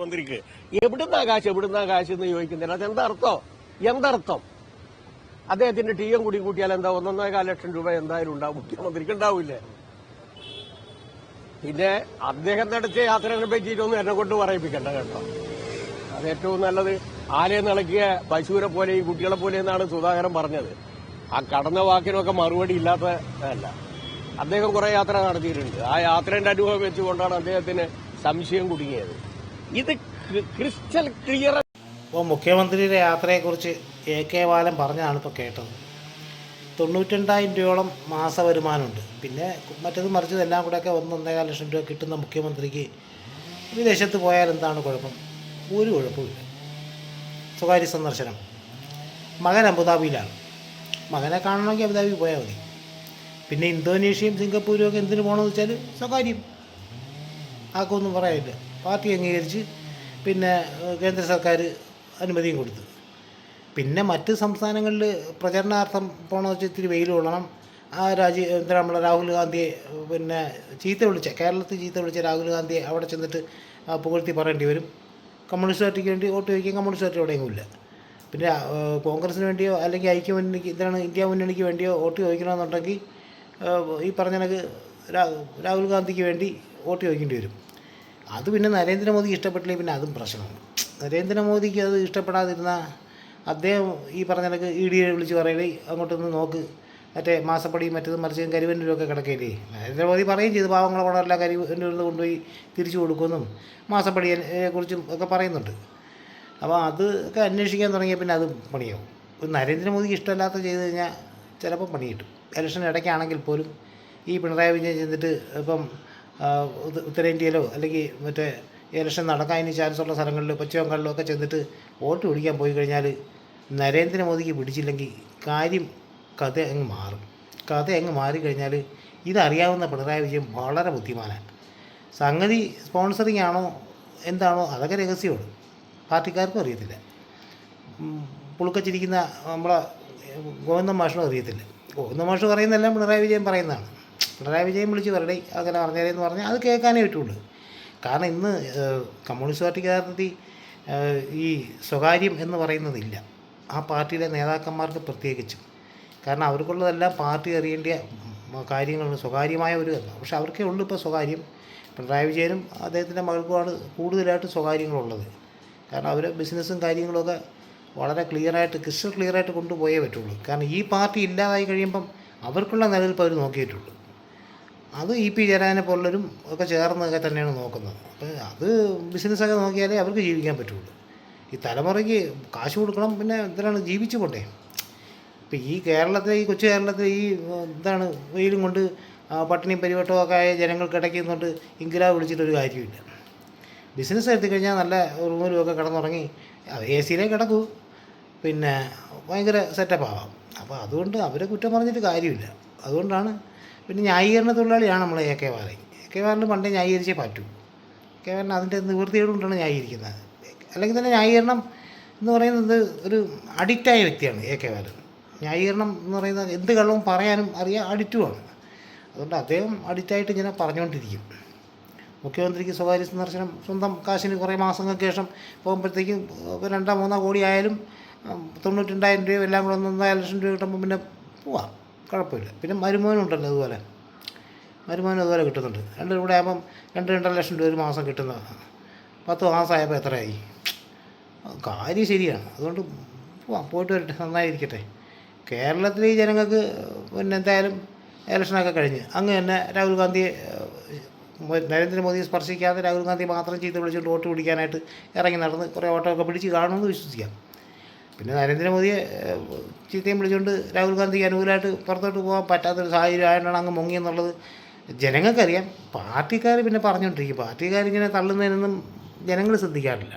മന്ത്രിക്ക് എവിടുന്ന കാശ് എവിടുന്ന കാശ് എന്ന് ചോദിക്കുന്നില്ല അത് എന്തർത്ഥം? എന്തർത്ഥം? അദ്ദേഹത്തിന്റെ ടീം കൂടി കൂട്ടിയാൽ എന്താ ഒന്നൊന്നേകാൽ ലക്ഷം രൂപ എന്തായാലും ഉണ്ടാവും. മുഖ്യമന്ത്രിക്ക് ഉണ്ടാവില്ലേ? പിന്നെ അദ്ദേഹം നടത്തിയ യാത്രകളെ പറ്റിയിട്ടൊന്നും എന്നെ കൊണ്ട് പറയിപ്പിക്കണ്ട കേട്ടോ. അത് ഏറ്റവും നല്ലത് ആലയെ നിളക്കിയ പശുവിനെ പോലെ ഈ കുട്ടികളെ പോലെ എന്നാണ് സുധാകരൻ പറഞ്ഞത്. ആ കടന്ന വാക്കിനൊക്കെ മറുപടി ഇല്ലാത്തതല്ല അദ്ദേഹം കുറെ യാത്ര നടത്തിയിട്ടുണ്ട്. ആ യാത്രയുടെ അനുഭവം വെച്ചുകൊണ്ടാണ് അദ്ദേഹത്തിന് സംശയം കുടുങ്ങിയത്. ഇത് ക്രിസ്റ്റൽ ക്ലിയർ ഇപ്പോൾ മുഖ്യമന്ത്രിയുടെ യാത്രയെക്കുറിച്ച് എ കെ ബാലൻ പറഞ്ഞതാണ് ഇപ്പോൾ കേട്ടത്. തൊണ്ണൂറ്റിരണ്ടായിരം രൂപയോളം മാസ വരുമാനമുണ്ട്. പിന്നെ മറ്റത് മറിച്ചത് എല്ലാം കൂടെയൊക്കെ ഒന്ന് ഒന്നേകാൽ ലക്ഷം രൂപ കിട്ടുന്ന മുഖ്യമന്ത്രിക്ക് വിദേശത്ത് പോയാൽ എന്താണ് കുഴപ്പം? ഒരു കുഴപ്പമില്ല സ്വകാര്യ സന്ദർശനം. മകൻ അബുദാബിയിലാണ്. മകനെ കാണണമെങ്കിൽ അബുദാബി പോയാൽ മതി. പിന്നെ ഇന്തോനേഷ്യയും സിംഗപ്പൂരും ഒക്കെ എന്തിനു പോകണമെന്ന് വെച്ചാൽ സ്വകാര്യം. ആക്കൊന്നും പറയാനില്ല. പാർട്ടി അംഗീകരിച്ച് പിന്നെ കേന്ദ്ര സർക്കാർ അനുമതിയും കൊടുത്തു. പിന്നെ മറ്റ് സംസ്ഥാനങ്ങളിൽ പ്രചരണാർത്ഥം പോകണമെന്ന് വെച്ചാൽ ഇത്തിരി വെയിൽ കൊള്ളണം. ആ രാജീവ് എന്താ നമ്മളെ രാഹുൽ ഗാന്ധിയെ പിന്നെ ചീത്ത വിളിച്ച കേരളത്തിൽ ചീത്ത വിളിച്ച രാഹുൽ ഗാന്ധിയെ അവിടെ ചെന്നിട്ട് പുകഴ്ത്തി പറയേണ്ടി വരും. കമ്മ്യൂണിസ്റ്റ് പാർട്ടിക്ക് വേണ്ടി വോട്ട് ചോദിക്കാൻ കമ്മ്യൂണിസ്റ്റ് പാർട്ടി എവിടെയെങ്കിലും ഇല്ല. പിന്നെ കോൺഗ്രസിന് വേണ്ടിയോ അല്ലെങ്കിൽ ഐക്യ മുന്നണിക്ക് ഇതാണ് ഇന്ത്യ മുന്നണിക്ക് വേണ്ടിയോ വോട്ട് ചോദിക്കണമെന്നുണ്ടെങ്കിൽ ഈ പറഞ്ഞ കണക്ക് രാഹുൽ ഗാന്ധിക്ക് വേണ്ടി വോട്ട് ചോദിക്കേണ്ടി വരും. അത് പിന്നെ നരേന്ദ്രമോദിക്ക് ഇഷ്ടപ്പെട്ടില്ലെങ്കിൽ പിന്നെ അതും പ്രശ്നമാണ്. നരേന്ദ്രമോദിക്ക് അത് ഇഷ്ടപ്പെടാതിരുന്ന അദ്ദേഹം ഈ പറഞ്ഞ കണക്ക് ഇ ഡിയെ വിളിച്ച് പറയലേ അങ്ങോട്ടൊന്ന് നോക്ക്. മറ്റേ മാസപ്പടിയും മറ്റതും മറിച്ചും കരുവന്നൂരൊക്കെ കിടക്കില്ലേ നരേന്ദ്രമോദി പറയുകയും ചെയ്തു. പാവങ്ങളെ പണമെല്ലാം കരുവന്നൂരിൽ കൊണ്ടുപോയി തിരിച്ചു കൊടുക്കുമെന്നും മാസപ്പടിയെ കുറിച്ചും ഒക്കെ പറയുന്നുണ്ട്. അപ്പോൾ അത് ഒക്കെ അന്വേഷിക്കാൻ തുടങ്ങിയാൽ പിന്നെ അത് പണിയാവും. നരേന്ദ്രമോദിക്ക് ഇഷ്ടമല്ലാത്ത ചെയ്ത് കഴിഞ്ഞാൽ ചിലപ്പോൾ പണി കിട്ടും. ഇലക്ഷൻ ഇടയ്ക്കാണെങ്കിൽ പോലും ഈ പിണറായി വിജയൻ ചെന്നിട്ട് ഇപ്പം ഉത്തരേന്ത്യയിലോ അല്ലെങ്കിൽ മറ്റേ ഇലക്ഷൻ നടക്കാൻ ഇനി ചാൻസ് ഉള്ള സ്ഥലങ്ങളിലോ പശ്ചിമ ബംഗാളിലോ ഒക്കെ ചെന്നിട്ട് വോട്ട് പിടിക്കാൻ പോയി കഴിഞ്ഞാൽ നരേന്ദ്രമോദിക്ക് പിടിച്ചില്ലെങ്കിൽ കാര്യം കഥ അങ്ങ് മാറും. കഥ അങ്ങ് മാറിക്കഴിഞ്ഞാൽ ഇതറിയാവുന്ന പിണറായി വിജയൻ വളരെ ബുദ്ധിമാനാണ്. സംഗതി സ്പോൺസറിങ് ആണോ എന്താണോ അതൊക്കെ രഹസ്യമാണ്. പാർട്ടിക്കാർക്കും അറിയത്തില്ല. പുളുക്കച്ചിരിക്കുന്ന നമ്മളെ ഗോവിന്ദം മാഷും അറിയത്തില്ല. ഗോവിന്ദം മാഷ് പറയുന്നതെല്ലാം പിണറായി വിജയൻ പറയുന്നതാണ്. പിണറായി വിജയൻ വിളിച്ച് പറയടേ അങ്ങനെ പറഞ്ഞേരെന്ന് പറഞ്ഞാൽ അത് കേൾക്കാനേ പറ്റുള്ളൂ. കാരണം ഇന്ന് കമ്മ്യൂണിസ്റ്റ് കാരണത്തി ഈ സ്വകാര്യം എന്ന് പറയുന്നതില്ല. ആ പാർട്ടിയിലെ നേതാക്കന്മാർക്ക് പ്രത്യേകിച്ചും. കാരണം അവർക്കുള്ളതെല്ലാം പാർട്ടി അറിയേണ്ട കാര്യങ്ങളാണ് സ്വകാര്യമായ ഒരു പക്ഷെ അവർക്കേ ഉള്ളൂ ഇപ്പോൾ സ്വകാര്യം. പിണറായി വിജയനും അദ്ദേഹത്തിന്റെ മകൾക്കുമാണ് കൂടുതലായിട്ട് സ്വകാര്യങ്ങളുള്ളത്. കാരണം അവർ ബിസിനസ്സും കാര്യങ്ങളൊക്കെ വളരെ ക്ലിയറായിട്ട് ക്രിസ്റ്റൽ ക്ലിയറായിട്ട് കൊണ്ടുപോയേ പറ്റുള്ളൂ. കാരണം ഈ പാർട്ടി ഇല്ലാതായി കഴിയുമ്പം അവർക്കുള്ള നിലനിൽപ്പ് അവർ നോക്കിയിട്ടുള്ളൂ. അത് ഇ പി ജയരാജനെ പോലുള്ളവരും ഒക്കെ ചേർന്നൊക്കെ തന്നെയാണ് നോക്കുന്നത്. അപ്പോൾ അത് ബിസിനസ്സൊക്കെ നോക്കിയാലേ അവർക്ക് ജീവിക്കാൻ പറ്റുള്ളൂ. ഈ തലമുറയ്ക്ക് കാശ് കൊടുക്കണം പിന്നെ എന്തിനാണ് ജീവിച്ചു പോട്ടെ? ഇപ്പം ഈ കേരളത്തിലെ ഈ കൊച്ചു കേരളത്തിലെ ഈ എന്താണ് വെയിലും കൊണ്ട് പരിവട്ടവും ഒക്കെ ആയ ജനങ്ങൾക്ക് നിന്നുകൊണ്ട് ഇംഗിലാ വിളിച്ചിട്ടൊരു കാര്യമില്ല. ബിസിനസ് കഴിഞ്ഞാൽ നല്ല റൂമിലുമൊക്കെ കിടന്നുറങ്ങി എ സിയിലേ കിടക്കൂ. പിന്നെ ഭയങ്കര സെറ്റപ്പ് ആവാം അപ്പോൾ അതുകൊണ്ട് അവരെ കുറ്റം പറഞ്ഞിട്ട് കാര്യമില്ല. അതുകൊണ്ടാണ് പിന്നെ ന്യായീകരണ തൊഴിലാളിയാണ് നമ്മൾ എ കെ വാറി എ കെ വാറിന് പണ്ടേ ന്യായീകരിച്ചേ പറ്റൂ. എ കെ വാറിന് അതിന്റെ നിവൃത്തിയോടുകൊണ്ടാണ് ന്യായീകരിക്കുന്നത്. അല്ലെങ്കിൽ തന്നെ ന്യായീകരണം എന്ന് പറയുന്നത് ഒരു അഡിക്റ്റായ വ്യക്തിയാണ് എ കെ വാരൻ ന്യായീകരണം എന്ന് പറയുന്നത് എന്ത് കള്ളവും പറയാനും അറിയാൻ അഡിക്റ്റുമാണ്. അതുകൊണ്ട് അദ്ദേഹം അഡിക്റ്റായിട്ട് ഇങ്ങനെ പറഞ്ഞുകൊണ്ടിരിക്കും. മുഖ്യമന്ത്രിക്ക് സ്വകാര്യ സന്ദർശനം സ്വന്തം കാശിന് കുറേ മാസങ്ങൾക്ക് ശേഷം പോകുമ്പോഴത്തേക്കും രണ്ടോ മൂന്നോ കോടി ആയാലും തൊണ്ണൂറ്റി തൊണ്ണൂറ്റിരണ്ടായിരം രൂപ എല്ലാം കൂടെ ഒന്നൊന്നര ലക്ഷം രൂപ കിട്ടുമ്പോൾ പിന്നെ പോവാം. കുഴപ്പമില്ല. പിന്നെ മരുമോനുണ്ടല്ലോ അതുപോലെ. മരുമോനും അതുപോലെ കിട്ടുന്നുണ്ട്. രണ്ടും കൂടെ ആകുമ്പം രണ്ട് രണ്ടര ലക്ഷം രൂപ ഒരു മാസം കിട്ടുന്ന പത്ത് മാസമായപ്പോൾ എത്രയായി? കാര്യം ശരിയാണ്. അതുകൊണ്ട് പോയിട്ട് വരട്ടെ. നന്നായിരിക്കട്ടെ. കേരളത്തിലെ ഈ ജനങ്ങൾക്ക് പിന്നെ എന്തായാലും ഇലക്ഷനൊക്കെ കഴിഞ്ഞ് അങ്ങ് തന്നെ രാഹുൽ ഗാന്ധിയെ നരേന്ദ്രമോദിയെ സ്പർശിക്കാതെ രാഹുൽ ഗാന്ധി മാത്രം ചീത്ത വിളിച്ചുകൊണ്ട് വോട്ട് പിടിക്കാനായിട്ട് ഇറങ്ങി നടന്ന് കുറേ ഓട്ടമൊക്കെ പിടിച്ച് കാണുമെന്ന് വിശ്വസിക്കാം. പിന്നെ നരേന്ദ്രമോദിയെ ചീത്തയും വിളിച്ചുകൊണ്ട് രാഹുൽ ഗാന്ധിക്ക് അനുകൂലമായിട്ട് പുറത്തോട്ട് പോകാൻ പറ്റാത്തൊരു സാഹചര്യം ആയതുകൊണ്ടാണ് അങ്ങ് മുങ്ങിയെന്നുള്ളത് ജനങ്ങൾക്കറിയാം. പാർട്ടിക്കാർ പിന്നെ പറഞ്ഞുകൊണ്ടിരിക്കും. പാർട്ടിക്കാരിങ്ങനെ തള്ളുന്നതിനൊന്നും ജനങ്ങൾ ശ്രദ്ധിക്കാറില്ല.